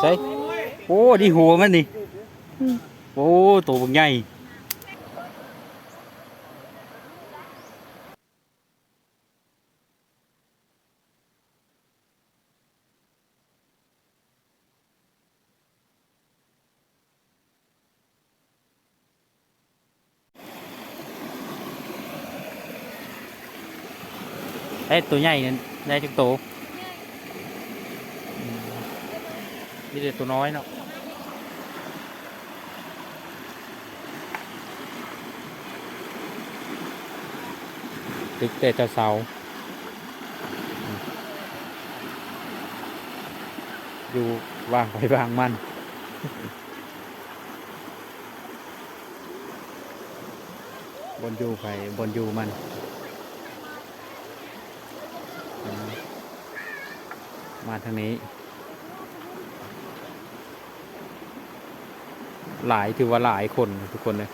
ใช่โอ้ ดีหัวมันนี่ โอ้ ตัวบักใหญ่เอ้ยตัวใหญ่นั่นได้จักโตวอืมนี่ เด็กตัวน้อยเนาะตึกแต่จ้าเสาอยู่วางไปวางมันบนอยู่ไปบนอยู่มันมาทางนี้ หลายถือว่าหลายคนทุกคนเลย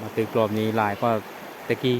มาตึกรอบนี้หลายก็ตะกี้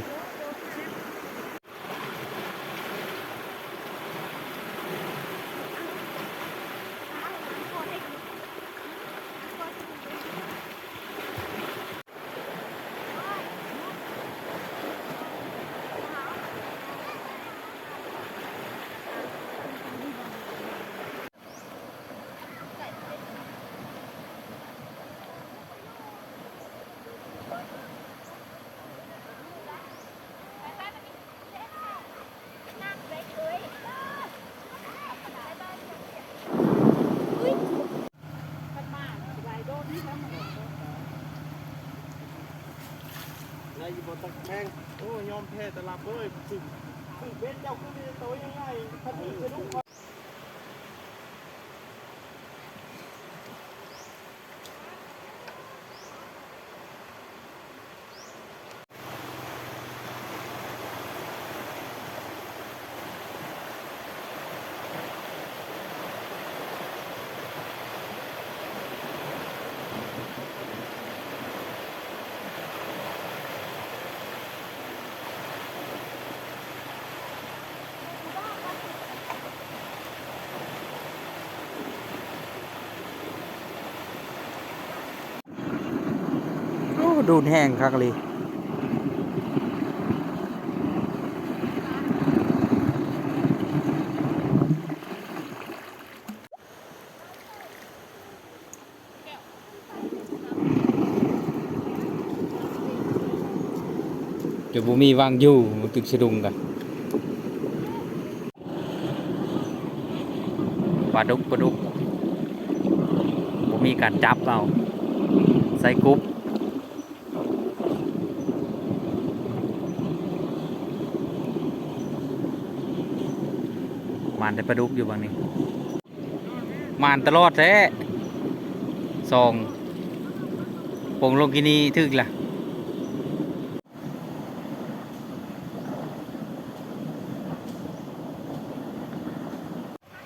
นายอยู่บนตะแคงโอ้ยอมแพ้แต่ลับเลยสึกสึกเบ็ดเจ้าขึ้นมีตัวยังไง ดูแห้งคักเลยเดี๋ยวบุมีวางอยู่มันตึกสะดุงกันปลาดุกปลาดุกบุมีการจับเอาใส่กรุ๊ มานแต่ปลาดุกอยู่บางนี้มานตลอดแท้สองปงลงกินีทึกล่ะ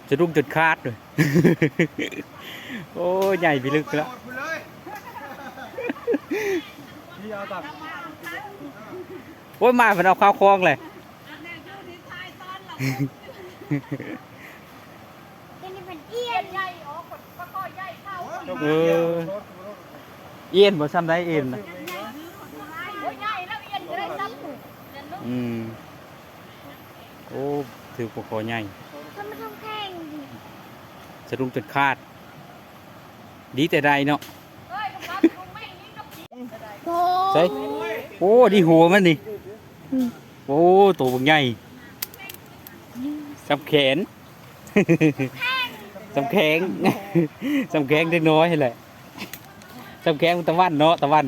จะลุกจนคาดเลย โอ้ใหญ่พิลึกแล้วโอ้ยมาเพิ่นเอาข้าวคลองเลย เป็นเป็นเอี้ยนใหญ่อ๋อคนก็ใหญ่เข้าเออเอียนบ่ซ้ำได้เอียนนะโอ้ยใหญ่แล้วเอี้ยนจะได้ซ้ำถูกอืมโอ้ถือปกคอใหญ่ถ้ามันต้องแข่งดิสะดุ้งจนคาด ดีแต่ใดเนาะเฮ้ยครับลุงไม่ยิงกับผีโอ้ใช่โอ้ดีหัวมันนี่โอ้ตัวบักใหญ่ สำแขนสำแข็งสำแข็งเล็กน้อยแหละสำแข็งตะวันเนาะตะวัน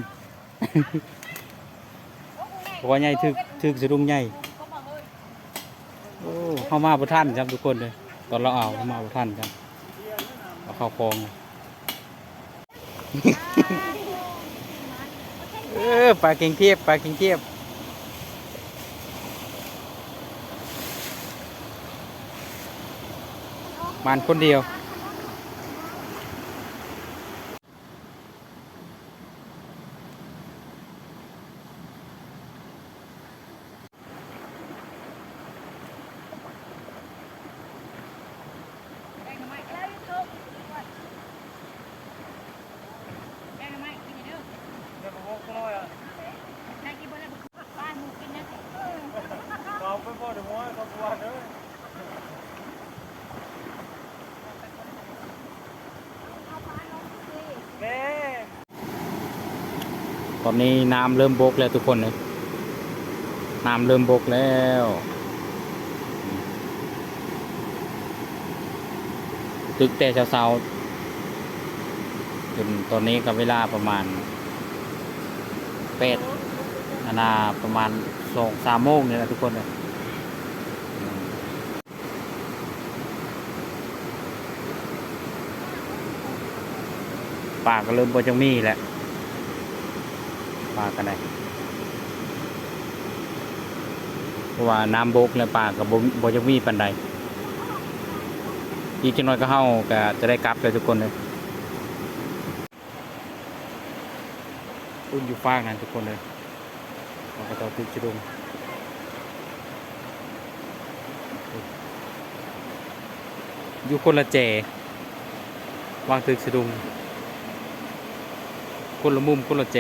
หัวใหญ่ถึกถึกสะดุ้งใหญ่โอ้เข้ามาบ่ทันครับทุกคนเลยตอนเราเอาเข้ามาบ่ทันครับเอาเข้าคลองเออปลาเก่งเทียบปลาเก่งเทียบ มันคนเดียว อยขบวนเด้อ เอาปลาลงสิ แม่ ต อนนี้น้ำเริ่มบกแล้วทุกคนเลยน้ำเริ่มบกแล้วตึกแต่เช้าๆจนตอนนี้ก็เวลาประมาณแปดนานาประมาณสองสามโมงเนี่ยแหละทุกคนเลยปาก็เริ่มบจังมีแหละ ปลากันได้เพราะว่าน้ำบกและปลากับบบ่จะมีปันใดอีกจังน้อยก็เฮาก็จะได้กลับเลยทุกคนเลยอุ่นอยู่ฟากนั่นทุกคนเลยเราก็ต้อติดจุดงอยู่คนละเจวางตึกสะดุงคนละมุมคนละเจ